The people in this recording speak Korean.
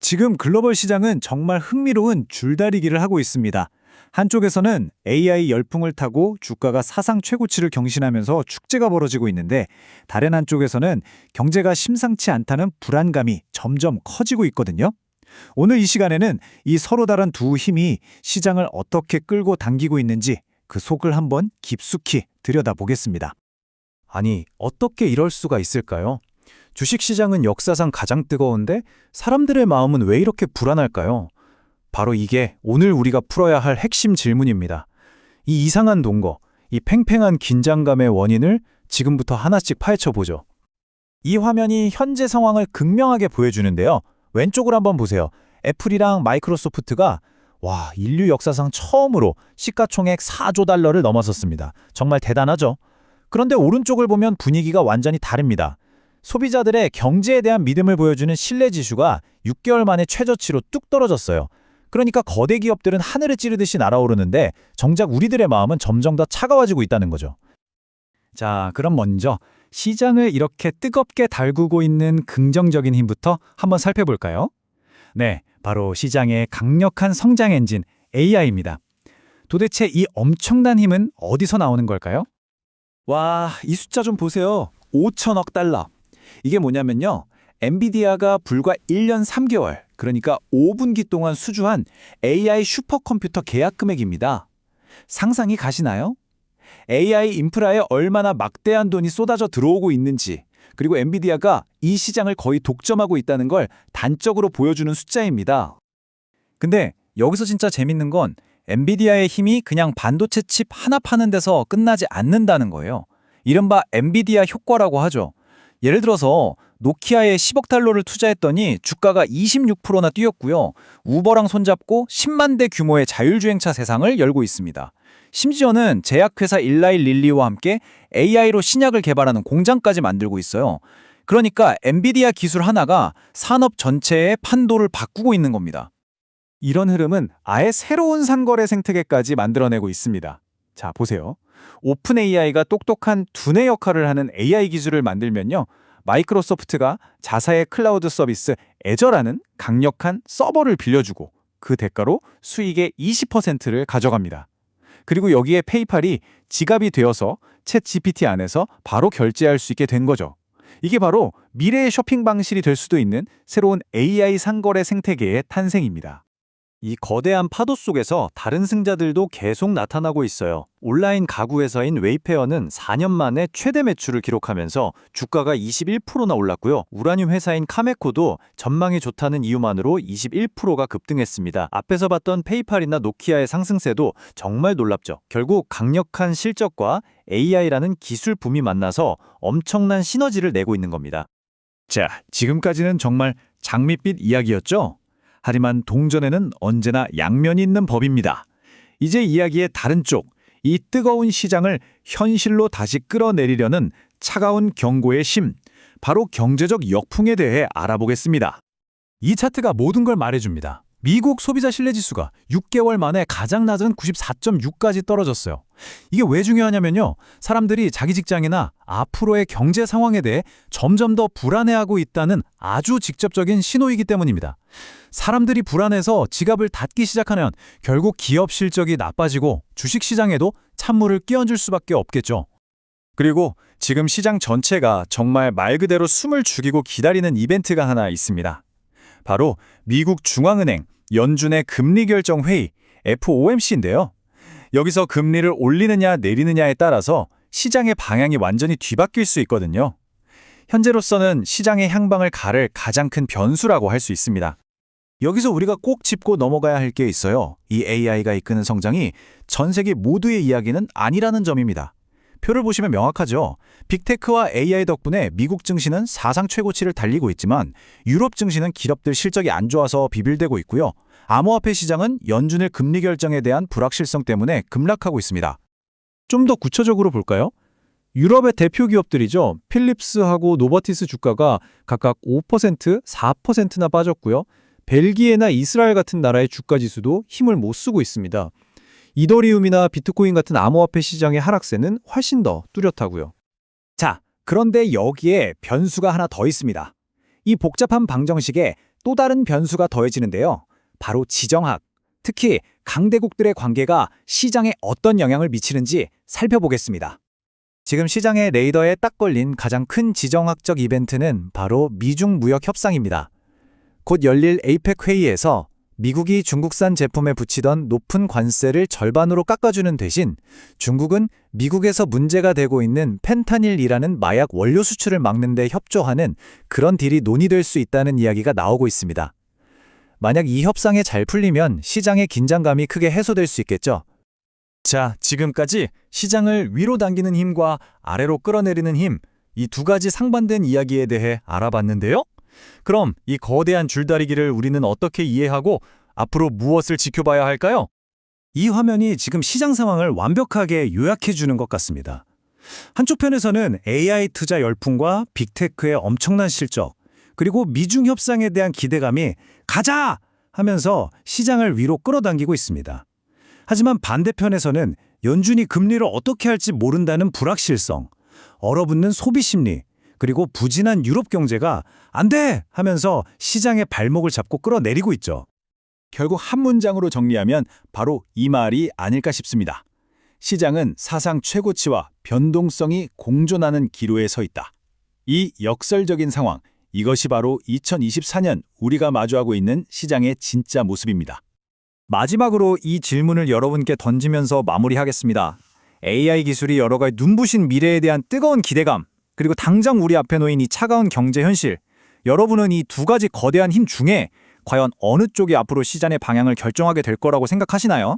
지금 글로벌 시장은 정말 흥미로운 줄다리기를 하고 있습니다. 한쪽에서는 AI 열풍을 타고 주가가 사상 최고치를 경신하면서 축제가 벌어지고 있는데 다른 한쪽에서는 경제가 심상치 않다는 불안감이 점점 커지고 있거든요. 오늘 이 시간에는 이 서로 다른 두 힘이 시장을 어떻게 끌고 당기고 있는지 그 속을 한번 깊숙이 들여다보겠습니다. 아니, 어떻게 이럴 수가 있을까요? 주식시장은 역사상 가장 뜨거운데 사람들의 마음은 왜 이렇게 불안할까요? 바로 이게 오늘 우리가 풀어야 할 핵심 질문입니다. 이 이상한 동거, 이 팽팽한 긴장감의 원인을 지금부터 하나씩 파헤쳐 보죠. 이 화면이 현재 상황을 극명하게 보여주는데요. 왼쪽을 한번 보세요. 애플이랑 마이크로소프트가 와, 인류 역사상 처음으로 시가총액 4조 달러를 넘어섰습니다. 정말 대단하죠? 그런데 오른쪽을 보면 분위기가 완전히 다릅니다. 소비자들의 경제에 대한 믿음을 보여주는 신뢰 지수가 6개월 만에 최저치로 뚝 떨어졌어요. 그러니까 거대 기업들은 하늘을 찌르듯이 날아오르는데 정작 우리들의 마음은 점점 더 차가워지고 있다는 거죠. 자, 그럼 먼저 시장을 이렇게 뜨겁게 달구고 있는 긍정적인 힘부터 한번 살펴볼까요? 네, 바로 시장의 강력한 성장 엔진 AI입니다. 도대체 이 엄청난 힘은 어디서 나오는 걸까요? 와, 이 숫자 좀 보세요. 5천억 달러. 이게 뭐냐면요. 엔비디아가 불과 1년 3개월, 그러니까 5분기 동안 수주한 AI 슈퍼컴퓨터 계약 금액입니다. 상상이 가시나요? AI 인프라에 얼마나 막대한 돈이 쏟아져 들어오고 있는지, 그리고 엔비디아가 이 시장을 거의 독점하고 있다는 걸 단적으로 보여주는 숫자입니다. 근데 여기서 진짜 재밌는 건 엔비디아의 힘이 그냥 반도체 칩 하나 파는 데서 끝나지 않는다는 거예요. 이른바 엔비디아 효과라고 하죠. 예를 들어서 노키아에 10억 달러를 투자했더니 주가가 26%나 뛰었고요. 우버랑 손잡고 10만 대 규모의 자율주행차 세상을 열고 있습니다. 심지어는 제약회사 일라이 릴리와 함께 AI로 신약을 개발하는 공장까지 만들고 있어요. 그러니까 엔비디아 기술 하나가 산업 전체의 판도를 바꾸고 있는 겁니다. 이런 흐름은 아예 새로운 상거래 생태계까지 만들어내고 있습니다. 자, 보세요. 오픈 AI가 똑똑한 두뇌 역할을 하는 AI 기술을 만들면요. 마이크로소프트가 자사의 클라우드 서비스 애저라는 강력한 서버를 빌려주고 그 대가로 수익의 20%를 가져갑니다. 그리고 여기에 페이팔이 지갑이 되어서 챗 GPT 안에서 바로 결제할 수 있게 된 거죠. 이게 바로 미래의 쇼핑 방식이 될 수도 있는 새로운 AI 상거래 생태계의 탄생입니다. 이 거대한 파도 속에서 다른 승자들도 계속 나타나고 있어요. 온라인 가구 회사인 웨이페어는 4년 만에 최대 매출을 기록하면서 주가가 21%나 올랐고요. 우라늄 회사인 카메코도 전망이 좋다는 이유만으로 21%가 급등했습니다. 앞에서 봤던 페이팔이나 노키아의 상승세도 정말 놀랍죠. 결국 강력한 실적과 AI라는 기술 붐이 만나서 엄청난 시너지를 내고 있는 겁니다. 자, 지금까지는 정말 장밋빛 이야기였죠? 하지만 동전에는 언제나 양면이 있는 법입니다. 이제 이야기의 다른 쪽, 이 뜨거운 시장을 현실로 다시 끌어내리려는 차가운 경고의 심, 바로 경제적 역풍에 대해 알아보겠습니다. 이 차트가 모든 걸 말해줍니다. 미국 소비자 신뢰지수가 6개월 만에 가장 낮은 94.6까지 떨어졌어요. 이게 왜 중요하냐면요. 사람들이 자기 직장이나 앞으로의 경제 상황에 대해 점점 더 불안해하고 있다는 아주 직접적인 신호이기 때문입니다. 사람들이 불안해서 지갑을 닫기 시작하면 결국 기업 실적이 나빠지고 주식시장에도 찬물을 끼얹을 수밖에 없겠죠. 그리고 지금 시장 전체가 정말 말 그대로 숨을 죽이고 기다리는 이벤트가 하나 있습니다. 바로 미국 중앙은행 연준의 금리 결정 회의 FOMC인데요. 여기서 금리를 올리느냐 내리느냐에 따라서 시장의 방향이 완전히 뒤바뀔 수 있거든요. 현재로서는 시장의 향방을 가를 가장 큰 변수라고 할 수 있습니다. 여기서 우리가 꼭 짚고 넘어가야 할 게 있어요. 이 AI가 이끄는 성장이 전 세계 모두의 이야기는 아니라는 점입니다. 표를 보시면 명확하죠. 빅테크와 AI 덕분에 미국 증시는 사상 최고치를 달리고 있지만 유럽 증시는 기업들 실적이 안 좋아서 비빌대고 있고요. 암호화폐 시장은 연준의 금리 결정에 대한 불확실성 때문에 급락하고 있습니다. 좀 더 구체적으로 볼까요? 유럽의 대표 기업들이죠. 필립스하고 노버티스 주가가 각각 5%, 4%나 빠졌고요. 벨기에나 이스라엘 같은 나라의 주가 지수도 힘을 못 쓰고 있습니다. 이더리움이나 비트코인 같은 암호화폐 시장의 하락세는 훨씬 더 뚜렷하고요. 자, 그런데 여기에 변수가 하나 더 있습니다. 이 복잡한 방정식에 또 다른 변수가 더해지는데요. 바로 지정학, 특히 강대국들의 관계가 시장에 어떤 영향을 미치는지 살펴보겠습니다. 지금 시장의 레이더에 딱 걸린 가장 큰 지정학적 이벤트는 바로 미중 무역 협상입니다. 곧 열릴 에이펙 회의에서 미국이 중국산 제품에 붙이던 높은 관세를 절반으로 깎아주는 대신 중국은 미국에서 문제가 되고 있는 펜타닐이라는 마약 원료 수출을 막는 데 협조하는 그런 딜이 논의될 수 있다는 이야기가 나오고 있습니다. 만약 이 협상에 잘 풀리면 시장의 긴장감이 크게 해소될 수 있겠죠. 자, 지금까지 시장을 위로 당기는 힘과 아래로 끌어내리는 힘, 이 두 가지 상반된 이야기에 대해 알아봤는데요. 그럼 이 거대한 줄다리기를 우리는 어떻게 이해하고 앞으로 무엇을 지켜봐야 할까요? 이 화면이 지금 시장 상황을 완벽하게 요약해 주는 것 같습니다. 한쪽 편에서는 AI 투자 열풍과 빅테크의 엄청난 실적, 그리고 미중 협상에 대한 기대감이 가자! 하면서 시장을 위로 끌어당기고 있습니다. 하지만 반대편에서는 연준이 금리를 어떻게 할지 모른다는 불확실성, 얼어붙는 소비 심리, 그리고 부진한 유럽 경제가 안 돼! 하면서 시장의 발목을 잡고 끌어내리고 있죠. 결국 한 문장으로 정리하면 바로 이 말이 아닐까 싶습니다. 시장은 사상 최고치와 변동성이 공존하는 기로에 서 있다. 이 역설적인 상황, 이것이 바로 2024년 우리가 마주하고 있는 시장의 진짜 모습입니다. 마지막으로 이 질문을 여러분께 던지면서 마무리하겠습니다. AI 기술이 열어갈 눈부신 미래에 대한 뜨거운 기대감, 그리고 당장 우리 앞에 놓인 이 차가운 경제 현실, 여러분은 이 두 가지 거대한 힘 중에 과연 어느 쪽이 앞으로 시장의 방향을 결정하게 될 거라고 생각하시나요?